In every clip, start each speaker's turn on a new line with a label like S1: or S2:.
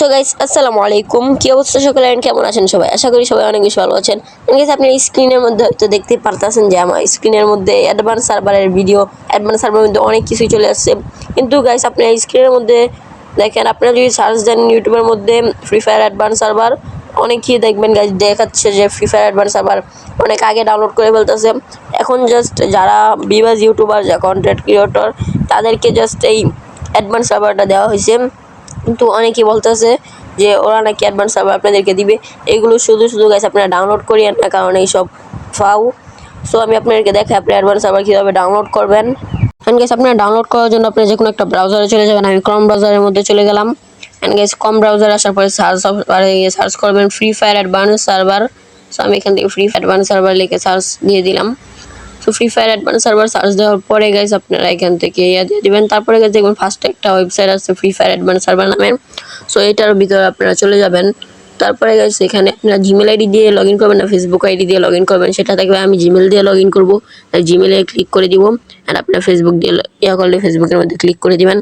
S1: So guys আসসালামু আলাইকুম। কি অবস্থা সকলে? And কেমন আছেন সবাই? আশা করি সবাই অনেক বেশি ভালো আছেন। গাইস আপনি স্ক্রিনের মধ্যে হয়তো দেখতে পারতেছেন যে আমার স্ক্রিনের মধ্যে অ্যাডভান্স সার্ভারের ভিডিও অ্যাডভান্স সার্ভারের মধ্যে অনেক কিছুই চলে আসছে। কিন্তু গাইস আপনি স্ক্রিনের মধ্যে দেখেন, আপনারা যদি সার্চ দেন ইউটিউবের মধ্যে ফ্রি ফায়ার অ্যাডভান্স সার্ভার অনেকেই দেখবেন গাইস দেখাচ্ছে যে ফ্রি ফায়ার অ্যাডভান্স সার্ভার অনেক আগে ডাউনলোড করে ফেলতেছে। এখন জাস্ট যারা বিবাজ ইউটিউবার যা কন্টেন্ট ক্রিয়েটর তাদেরকে জাস্ট এই অ্যাডভান্স সার্ভারটা দেওয়া হয়েছে। কিন্তু অনেকেই বলতেছে যে ওরা নাকি অ্যাডভান্স সার্ভার আপনাদেরকে দিবে। এগুলো শুধু শুধু গাছ আপনারা ডাউনলোড করিয়েন, না কারণ এইসব ফাউ। সো আমি আপনাদেরকে দেখাই আপনি অ্যাডভান্স সার্ভার কীভাবে ডাউনলোড করবেন। অ্যান্ড গেস আপনারা ডাউনলোড করার জন্য আপনি যে কোনো একটা ব্রাউজারে চলে যাবেন। আমি ক্রম ব্রাউজারের মধ্যে চলে গেলাম। অ্যান্ড গেস কম ব্রাউজার আসার পরে সার্চ গিয়ে সার্চ করবেন Free Fire advance server so আমি এখান থেকে ফ্রি ফায়ার অ্যাডভান্স সার্ভার লিখে সার্চ দিয়ে দিলাম। তো Free Fire advance server search দেওয়ার পরে গাইজ আপনারা এখান থেকে ইয়ে দিয়ে দেবেন। তারপরে গাইজ দেখবেন ফার্স্ট একটা ওয়েবসাইট আছে ফ্রি ফায়ার অ্যাডভান্স সার্ভার নামে। সো এটার ভিতরে আপনারা চলে যাবেন। তারপরে গাইজ এখানে আপনারা জিমেল আইডি দিয়ে লগ ইন করবেন না ফেসবুক আইডি দিয়ে লগ ইন করবেন। সেটা থাকবে আমি জিমেল দিয়ে লগ ইন করব জিমেলে ক্লিক করে দিব। আর আপনারা ফেসবুক দিয়ে ইয়া করলে ফেসবুকের মধ্যে ক্লিক করে দিবেন।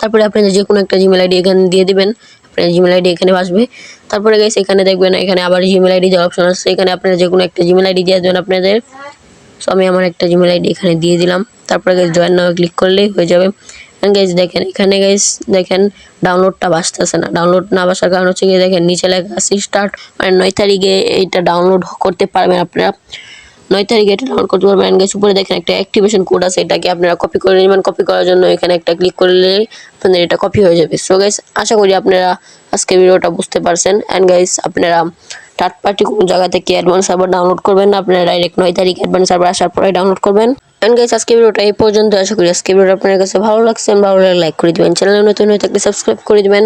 S1: তারপরে আপনারা যে কোনো একটা জিমেল আইডি এখানে দিয়ে দেবেন। আপনার জিমেল আইডি এখানে আসবে তারপরে গেছে এখানে দেখবেন, এখানে আবার জিমেল আইডি দেওয়ার অপশন আছে। এখানে আপনারা যে কোনো একটা জিমেল আইডি দিয়ে দেবেন আপনাদের। সো আমি আমার একটা জিমেল আইডি এখানে দিয়ে দিলাম। তারপরে গাইজ জয়েন নামে ক্লিক করলেই হয়ে যাবে। গাইজ দেখেন, এখানে গাইজ দেখেন ডাউনলোডটা বাসতেছে না। ডাউনলোড না বাসার কারণ হচ্ছে গিয়ে দেখেন নিচে লেখা আছে স্টার্ট মানে নয় তারিখে এইটা ডাউনলোড করতে পারবেন আপনারা। নয় তারিখে এটা ডাউনলোড করতে পারবেন। গাইজ উপরে দেখেন একটা অ্যাক্টিভেশন কোড আছে, এটাকে আপনারা কপি করে নেবেন। কপি করার জন্য এখানে একটা ক্লিক করলে আপনাদের এটা কপি হয়ে যাবে। সো গাইজ আশা করি আপনারা আজকে ভিডিওটা বুঝতে পারছেন। অ্যান্ড গাইজ আপনারা থার্ড পার্টি কোনো জায়গা থেকে অ্যাডভান্স সার্ভার ডাউনলোড করবেন না? আপনারা ডাইরেক্ট নয় তারিখ অ্যাডভান্স সার্ভার আসার পরে ডাউনলোড করবেন। এন্ড গাইস আজকে ভিডিওটা এই পর্যন্ত। আশা করি আজকে ভিডিওটা আপনার কাছে ভালো লাগছে। ভালো লাগলে লাইক করে দিবেন। চ্যানেলে নতুন হয়ে থাকলে সাবস্ক্রাইব করে দিবেন।